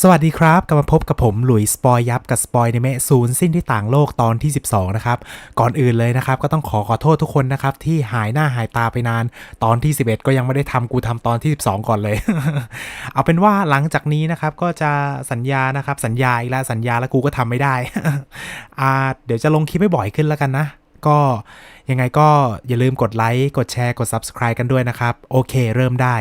สวัสดีครับ กลับมาพบกับผม หลุยส์สปอยยับกับสปอยในเมะศูนย์สิ้นที่ต่างโลกตอนที่ 12 นะครับ ก่อนอื่นเลยนะครับ ก็ต้องขอขอโทษทุกคนนะครับ ที่หายหน้าหายตาไปนาน ตอนที่ 11 ก็ยังไม่ได้ทำกูทำตอนที่ 12 ก่อนเลย เอาเป็นว่าหลังจากนี้นะครับ ก็จะสัญญานะครับ สัญญาอีกแล้วสัญญาแล้วกูก็ทำไม่ได้อ่าเดี๋ยวจะลงคลิปให้บ่อยขึ้นแล้วกันนะ ก็ยังไงก็อย่าลืมกดไลค์กดแชร์กด Subscribe กันด้วยนะครับ โอเค เริ่มได้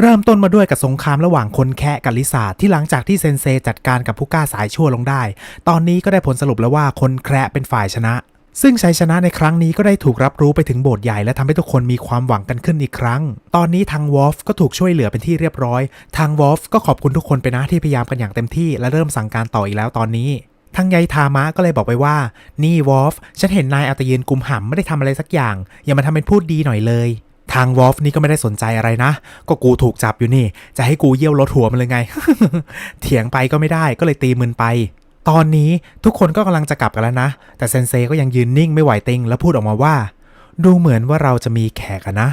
เริ่มต้นมาด้วยกับสงครามระหว่างคนแคะกับลิซาที่หลังจากที่เซนเซจัดการกับผู้กล้าสายชั่วลงได้ ตอนนี้ก็ได้ผลสรุปแล้วว่าคนแคะเป็นฝ่ายชนะ ซึ่งชัยชนะในครั้งนี้ก็ได้ถูกรับรู้ไปถึงโบสถ์ใหญ่และทำให้ทุกคนมีความหวังกันขึ้นอีกครั้ง ตอนนี้ทางวอลฟก็ถูกช่วยเหลือเป็นที่เรียบร้อย ทางวอลฟก็ขอบคุณทุกคนไปนะที่พยายามกันอย่างเต็มที่และเริ่มสั่งการต่ออีกแล้วตอนนี้ทางยายทามะก็เลยบอกไปว่า นี่วอลฟ ฉันเห็นนายอาต่ยืนกุมหำไม่ได้ทำอะไรสักอย่าง อย่ามาทำเป็นพูดดีหน่อยเลย ทางวอลฟนี่ก็ไม่ได้สนใจอะไรนะ ก็กูถูกจับอยู่นี่ จะให้กูเยี่ยวรถหัวมันเลยไง เถียงไปก็ไม่ได้ก็เลยตีมึนไป ตอนนี้ทุกคนก็กำลังจะกลับกันแล้วนะ แต่เซนเซก็ยังยืนนิ่งไม่ไหวติง แล้วพูดออกมาว่า ดูเหมือนว่าเราจะมีแขกนะ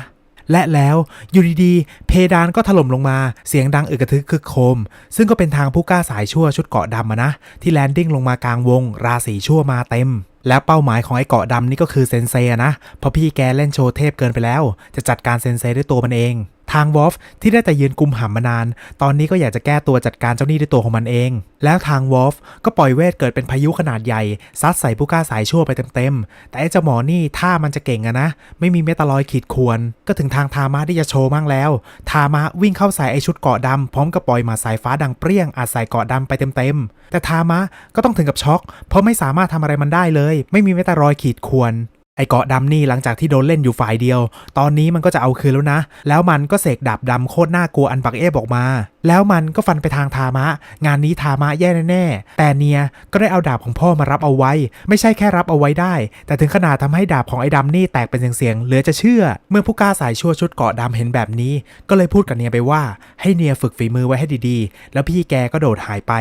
และแล้วอยู่ดีๆ เพดานก็ถล่มลงมาเสียงดังอึกระทึกคึกโคม ซึ่งก็เป็นทางผู้กล้าสายชั่วชุดเกาะดำนะ ที่แลนดิ้งลงมากลางวง ราศีชั่วมาเต็ม แล้วเป้าหมายของไอ้เกาะดำนี่ก็คือเซนเซนะ เพราะพี่แกเล่นโชว์เทพเกินไปแล้ว จะจัดการเซนเซด้วยตัวมันเอง ทางวอฟที่ได้แต่ยืนกุมหำมานาน ตอนนี้ก็อยากจะแก้ตัวจัดการเจ้าหนี้ด้วยตัวของมันเอง แล้วทางวอฟก็ปล่อยเวทเกิดเป็นพายุขนาดใหญ่ ซัดใส่ผู้กล้าสายชั่วไปเต็มๆ แต่ไอ้เจ้าหมอนี่ถ้ามันจะเก่งอะนะ ไม่มีเมตาลอยขีดควร ก็ถึงทางทามาที่จะโชว์มั่งแล้ว ทามาวิ่งเข้าใส่ไอชุดเกาะดำพร้อมกับปล่อยมาสายฟ้าดังเปรี้ยงอาจใส่เกาะดำไปเต็มๆ แต่ทามะก็ต้องถึงกับช็อก เพราะไม่สามารถทำอะไรมันได้เลย ไม่มีเมตารอยขีดควร ไอเกาะดำนี่หลังจากที่โดนเล่นอยู่ฝ่ายเดียว ตอนนี้มันก็จะเอาคืนแล้วนะ แล้วมันก็เสกดาบดำโคตรน่ากลัวอันปักเอฟออกมา แล้วมันก็ฟันไปทางทามะ งานนี้ทามะแย่แน่ๆแต่เนียก็ได้เอาดาบของพ่อมารับเอาไว้ ไม่ใช่แค่รับเอาไว้ได้ แต่ถึงขนาดทำให้ดาบของไอ้ดำนี่แตกเป็นเสียงๆเหลือจะเชื่อ เมื่อผู้กล้าสายชั่วชุดเกาะดำเห็นแบบนี้ ก็เลยพูดกับเนียไปว่าให้เนียฝึกฝีมือไว้ให้ดีๆ แล้วพี่แกก็โดดหายไป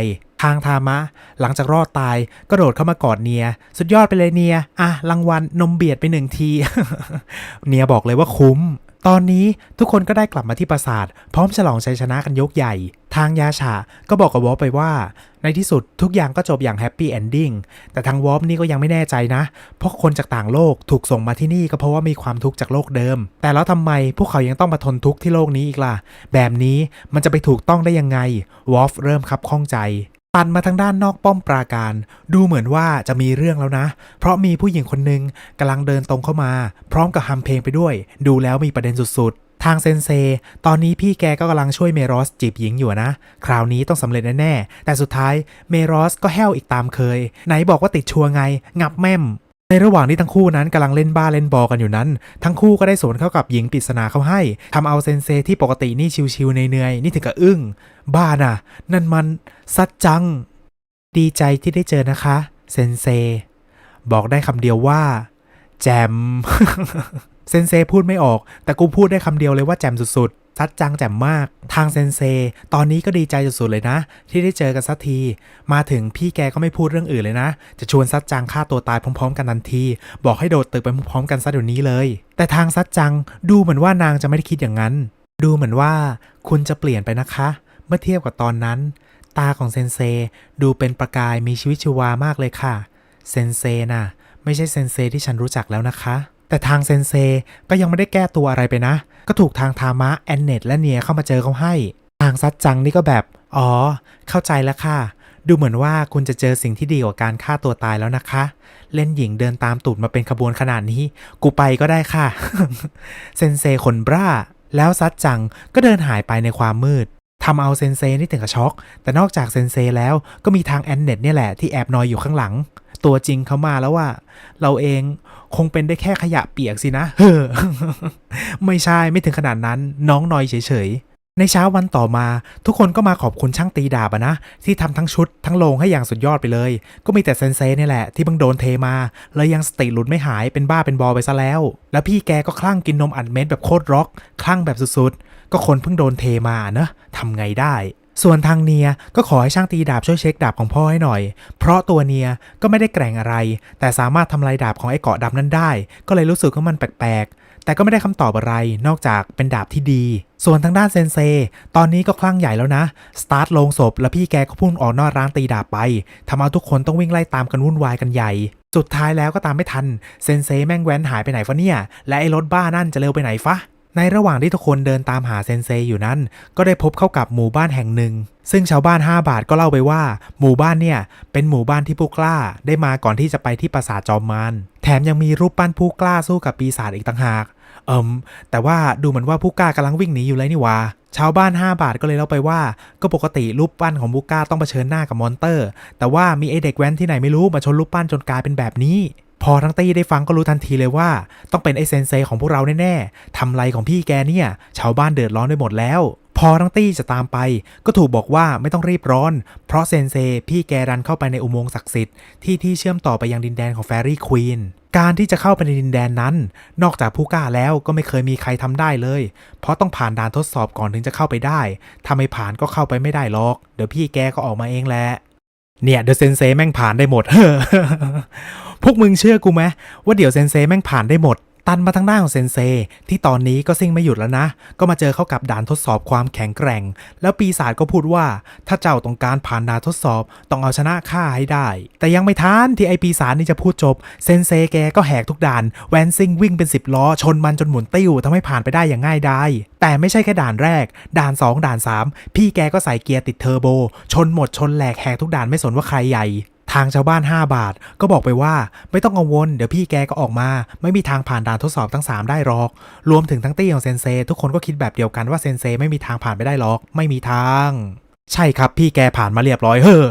ทางทามะ หลังจากรอดตายก็โดดเข้ามากอดเนีย สุดยอดไปเลยเนีย อะรางวัลนมเบียดไปหนึ่งที เนียบอกเลยว่าคุ้ม ตอนนี้ทุกคนก็ได้กลับมาที่ปราสาท พร้อมฉลองชัยชนะกันยกใหญ่ ทางยาฉาก็บอกกับวอฟไปว่า ในที่สุดทุกอย่างก็จบอย่างแฮปปี้เอนดิ้งแต่ทางวอฟนี่ก็ยังไม่แน่ใจนะ เพราะคนจากต่างโลกถูกส่งมาที่นี่ก็เพราะว่ามีความทุกข์จากโลกเดิม แต่แล้วทำไมพวกเขายังต้องมาทนทุกข์ที่โลกนี้อีกล่ะแบบนี้มันจะไปถูกต้องได้ยังไงวอฟเริ่มคับข้องใจ ปั่นมาทางด้านนอกป้อมปราการ ดูเหมือนว่าจะมีเรื่องแล้วนะ เพราะมีผู้หญิงคนหนึ่งกำลังเดินตรงเข้ามา พร้อมกับฮัมเพลงไปด้วย ดูแล้วมีประเด็นสุดๆ ทางเซนเซ ตอนนี้พี่แกก็กำลังช่วยเมรอสจีบหญิงอยู่นะ คราวนี้ต้องสำเร็จแน่ๆ แต่สุดท้ายเมรอสก็แห้วอีกตามเคย ไหนบอกว่าติดชัวไง งับแม่ม ในระหว่างที่ทั้งคู่นั้นกำลังเล่นบ้าเล่นบอกันอยู่นั้น ทั้งคู่ก็ได้สวนเข้ากับหญิงปริศนาเข้าให้ทำเอาเซนเซที่ปกตินี่ชิวๆเนื่อยๆนี่ถึงกับอึ้ง บ้าน่ะ นั่นมันซัดจัง ดีใจที่ได้เจอนะคะ เซนเซ บอกได้คำเดียวว่า แจม เซนเซพูดไม่ออก แต่กูพูดได้คำเดียวเลยว่าแจมสุดๆซัดจังแจมมาก ทางเซนเซ ตอนนี้ก็ดีใจสุดๆเลยนะ ที่ได้เจอกันสักที มาถึงพี่แกก็ไม่พูดเรื่องอื่นเลยนะ จะชวนซัดจังฆ่าตัวตายพร้อมๆ กันทันที บอกให้โดดตึกไปพร้อมๆกันซะเดี๋ยวนี้เลย แต่ทางซัดจังดูเหมือนว่านางจะไม่ได้คิดอย่างนั้น ดูเหมือนว่าคุณจะเปลี่ยนไปนะคะ เมื่อเทียบกับตอนนั้น ตาของเซนเซดูเป็นประกายมีชีวิตชีวามากเลยค่ะ เซนเซน่ะ ไม่ใช่เซนเซที่ฉันรู้จักแล้วนะคะ แต่ทางเซนเซก็ยังไม่ได้แก้ตัวอะไรไปนะ ก็ถูกทางทามะแอนเนตและเนียเข้ามาเจอเขาให้ ทางซัดจังนี่ก็แบบ อ๋อ เข้าใจแล้วค่ะ ดูเหมือนว่าคุณจะเจอสิ่งที่ดีกว่าการฆ่าตัวตายแล้วนะคะ เล่นหญิงเดินตามตูดมาเป็นขบวนขนาดนี้ กูไปก็ได้ค่ะ เซนเซคนบ้า แล้วซัดจังก็เดินหายไปในความมืดทำเอาเซนเซนี่ถึงกับช็อก แต่นอกจากเซนเซแล้วก็มีทางแอนเน็ตเนี่ยแหละที่แอบนอยอยู่ข้างหลัง ตัวจริงเขามาแล้วว่า เราเองคงเป็นได้แค่ขยะเปียกสินะเฮ้อไม่ใช่ไม่ถึงขนาดนั้น น้องนอยเฉยๆ ในเช้าวันต่อมาทุกคนก็มาขอบคุณช่างตีดาบะนะ ที่ทำทั้งชุดทั้งโลงให้อย่างสุดยอดไปเลย ก็มีแต่เซนเซเนี่ยแหละ ที่เพิ่งโดนเทมาเลยยังสติหลุดไม่หายเป็นบ้าเป็นบอไปซะแล้ว แล้วพี่แกก็คลั่งกินนมอัดเม็ดแบบโคตรร็อกคลั่งแบบสุดๆก็คนเพิ่งโดนเทมาเนอะทำไงได้ ส่วนทางเนียก็ขอให้ช่างตีดาบช่วยเช็คดาบของพ่อให้หน่อย เพราะตัวเนียก็ไม่ได้แกร่งอะไร แต่สามารถทำลายดาบของไอ้เกาะดำนั้นได้ ก็เลยรู้สึกว่ามันแปลกๆ แต่ก็ไม่ได้คำตอบอะไรนอกจากเป็นดาบที่ดี ส่วนทางด้านเซนเซ ตอนนี้ก็คลั่งใหญ่แล้วนะ สตาร์ทลงศพแล้วพี่แกก็พุ่งออกนอกร้านตีดาบไปทำเอาทุกคนต้องวิ่งไล่ตามกันวุ่นวายกันใหญ่สุดท้ายแล้วก็ตามไม่ทัน เซนเซแม่งแว้นหายไปไหนฟะเนี่ย และไอ้รถบ้านั่นจะเร็วไปไหนฟะ ในระหว่างที่ทุกคนเดินตามหาเซนเซอยู่นั้น ก็ได้พบเข้ากับหมู่บ้านแห่งหนึ่ง ซึ่งชาวบ้าน 5 บาทก็เล่าไปว่า หมู่บ้านเนี่ยเป็นหมู่บ้านที่ผู้กล้าได้มาก่อนที่จะไปที่ปราสาทจอมมารแถมยังมีรูปปั้นผู้กล้าสู้กับปีศาจอีกต่างหาก เอิมแต่ว่าดูเหมือนว่าผู้กล้ากำลังวิ่งหนีอยู่เลยนี่ว่าชาวบ้าน 5 บาทก็เลยเล่าไปว่า ก็ปกติรูปปั้นของผู้กล้าต้องเผชิญหน้ากับมอนเตอร์ แต่ว่ามีไอเด็กแว้นที่ไหนไม่รู้มาชนรูปปั้นจนกลายเป็นแบบนี้ พอทั้งตี้ได้ฟังก็รู้ทันทีเลยว่า ต้องเป็นไอเซนเซของพวกเราแน่ๆทำไรของพี่แกเนี่ย ชาวบ้านเดือดร้อนไปหมดแล้ว พอทั้งตี้จะตามไป ก็ถูกบอกว่าไม่ต้องรีบร้อน เพราะเซนเซพี่แกดันเข้าไปในอุโมงค์ศักดิ์สิทธิ์ที่ที่เชื่อมต่อไปยังดินแดนของแฟรี่ควีนการที่จะเข้าไปในดินแดนนั้น นอกจากผู้กล้าแล้วก็ไม่เคยมีใครทำได้เลย เพราะต้องผ่านด่านทดสอบก่อนถึงจะเข้าไปได้ ถ้าไม่ผ่านก็เข้าไปไม่ได้หรอก เดี๋ยวพี่แกก็ออกมาเองแหละ เนี่ยเดี๋ยวเซนเซแม่งผ่านได้หมด พวกมึงเชื่อกูไหมว่าเดี๋ยวเซนเซแม่งผ่านได้หมด ตันมาทางด้านของเซนเซ ที่ตอนนี้ก็ซิ่งไม่หยุดแล้วนะ ก็มาเจอเข้ากับด่านทดสอบความแข็งแกร่ง แล้วปีศาจก็พูดว่า ถ้าเจ้าต้องการผ่านด่านทดสอบ ต้องเอาชนะข้าให้ได้ แต่ยังไม่ทันที่ไอปีศาจนี่จะพูดจบ เซนเซแกก็แหกทุกด่าน แวนซิ่งวิ่งเป็น10ล้อชนมันจนหมุนติ้วทำให้ผ่านไปได้อย่างง่ายดายแต่ไม่ใช่แค่ด่านแรก ด่าน 2 ด่าน 3 พี่แกก็ใส่เกียร์ติดเทอร์โบ ชนหมดชนแหลกแหกทุกด่านไม่สนว่าใครใหญ่ ทางชาวบ้าน 5 บาท ก็บอกไปว่า ไม่ต้องกังวล เดี๋ยวพี่แกก็ออกมา ไม่มีทางผ่านด่านทดสอบทั้ง 3 ได้หรอก รวมถึงทั้งตี้ของเซนเซ ทุกคนก็คิดแบบเดียวกันว่าเซนเซไม่มีทางผ่านไปได้หรอก ไม่มีทาง ใช่ครับพี่แกผ่านมาเรียบร้อยเฮ้อ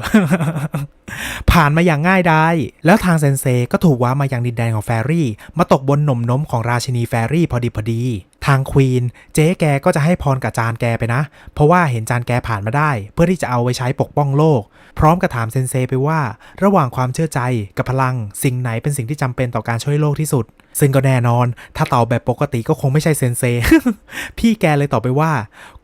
ผ่านมาอย่างง่ายได้แล้วทางเซนเซก็ถูกว้ามายังดินแดนของแฟรี่ มาตกบนหนมนมของราชินีแฟรี่พอดีพอดี ทางควีนเจ๊แกก็จะให้พรกับจานแกไปนะ เพราะว่าเห็นจานแกผ่านมาได้ เพื่อที่จะเอาไว้ใช้ปกป้องโลก พร้อมกับถามเซนเซไปว่า ระหว่างความเชื่อใจกับพลัง สิ่งไหนเป็นสิ่งที่จำเป็นต่อการช่วยโลกที่สุด ซึ่งก็แน่นอน ถ้าตอบแบบปกติก็คงไม่ใช่เซนเซ พี่แกเลยตอบไปว่า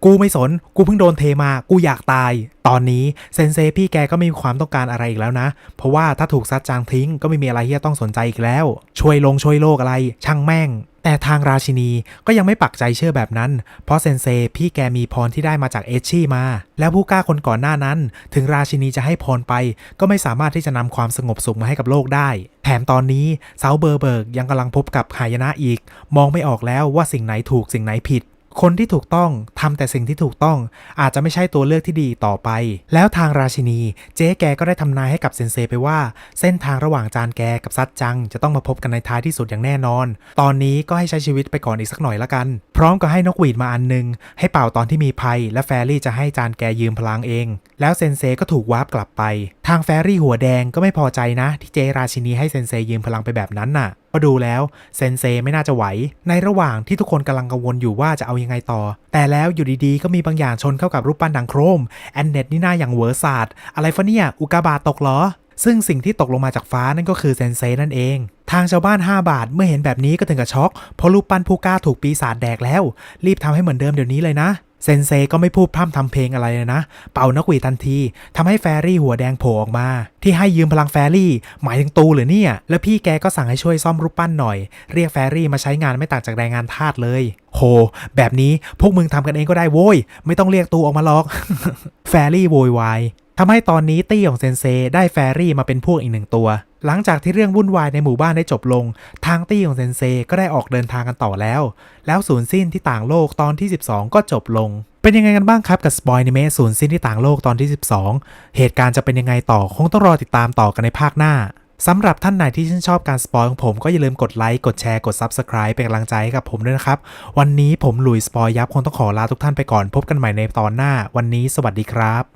กูไม่สน กูเพิ่งโดนเทมา กูอยากตาย ตอนนี้เซนเซพี่แกก็ไม่มีความต้องการอะไรอีกแล้วนะ เพราะว่าถ้าถูกซัดจางทิ้งก็ไม่มีอะไรที่จะต้องสนใจอีกแล้ว ช่วยลงช่วยโลกอะไร ช่างแม่ง แต่ทางราชินีก็ยังไม่ปักใจเชื่อแบบนั้น เพราะเซนเซพี่แกมีพรที่ได้มาจากเอชชี่มา แล้วผู้กล้าคนก่อนหน้านั้น ถึงราชินีจะให้พรไป ก็ไม่สามารถที่จะนำความสงบสุขมาให้กับโลกได้ แถมตอนนี้เซาเบอร์เบิร์กยังกำลังพบกับหายนะอีก มองไม่ออกแล้วว่าสิ่งไหนถูกสิ่งไหนผิด คนที่ถูกต้องทำแต่สิ่งที่ถูกต้อง อาจจะไม่ใช่ตัวเลือกที่ดีต่อไป แล้วทางราชินี เจ๊แกก็ได้ทำนายให้กับเซนเซไปว่า เส้นทางระหว่างจานแกกับซัดจัง จะต้องมาพบกันในท้ายที่สุดอย่างแน่นอน ตอนนี้ก็ให้ใช้ชีวิตไปก่อนอีกสักหน่อยละกัน พร้อมกับให้นกหวีดมาอันนึง ให้เป่าตอนที่มีภัย และแฟรี่จะให้จานแกยืมพลังเอง แล้วเซนเซก็ถูกวาร์ปกลับไป ทางแฟรี่หัวแดงก็ไม่พอใจนะ ที่เจราชินีให้เซนเซยืมพลังไปแบบนั้นน่ะ ก็ดูแล้วเซนเซไม่น่าจะไหว ในระหว่างที่ทุกคนกำลังกังวลอยู่ว่าจะเอายังไงต่อ แต่แล้วอยู่ดีๆ ก็มีบางอย่างชนเข้ากับรูปปั้นดังโครม แอนเน็ตนี่หน้าอย่างเวอร์ศาสตร์อะไรฟะเนี่ย อุกกาบาตตกเหรอ ซึ่งสิ่งที่ตกลงมาจากฟ้านั่นก็คือเซนเซนั่นเองทางชาวบ้าน 5 บาทเมื่อเห็นแบบนี้ก็ถึงกับช็อกเพราะรูปปั้นผู้กล้าถูกปีศาจแดกแล้ว รีบทำให้เหมือนเดิมเดี๋ยวนี้เลยนะ เซนเซก็ไม่พูดพร่ำทำเพลงอะไรเลยนะ เป่านกหวีดทันทีทำให้แฟรี่หัวแดงโผล่ออกมา ที่ให้ยืมพลังแฟรี่ หมายถึงตูหรือเนี่ย แล้วพี่แกก็สั่งให้ช่วยซ่อมรูปปั้นหน่อย เรียกแฟรี่มาใช้งานไม่ต่างจากแรงงานทาสเลย โห แบบนี้พวกมึงทำกันเองก็ได้โว้ย ไม่ต้องเรียกตูออกมาหรอก แฟรี่โวยวายทำให้ตอนนี้ตี้ของเซนเซได้แฟรี่มาเป็นพวกอีกหนึ่งตัว หลังจากที่เรื่องวุ่นวายในหมู่บ้านได้จบลง ทางตี้ของเซนเซก็ได้ออกเดินทางกันต่อแล้ว แล้วศูนย์สิ้นที่ต่างโลกตอนที่ 12 ก็จบลง เป็นยังไงกันบ้างครับกับสปอยนิเมะศูนย์สิ้นที่ต่างโลกตอนที่ 12 เหตุการณ์จะเป็นยังไงต่อคงต้องรอติดตามต่อกันในภาคหน้าสำหรับท่านไหนที่ชื่นชอบการสปอยของผมก็อย่าลืมกดไลค์ กดแชร์ กด Subscribe เป็นกำลังใจให้กับผมด้วยนะครับ วันนี้ผมหลุยส์สปอยยับคงต้องขอลาทุกท่านไปก่อนพบกันใหม่ในตอนหน้า วันนี้สวัสดีครับ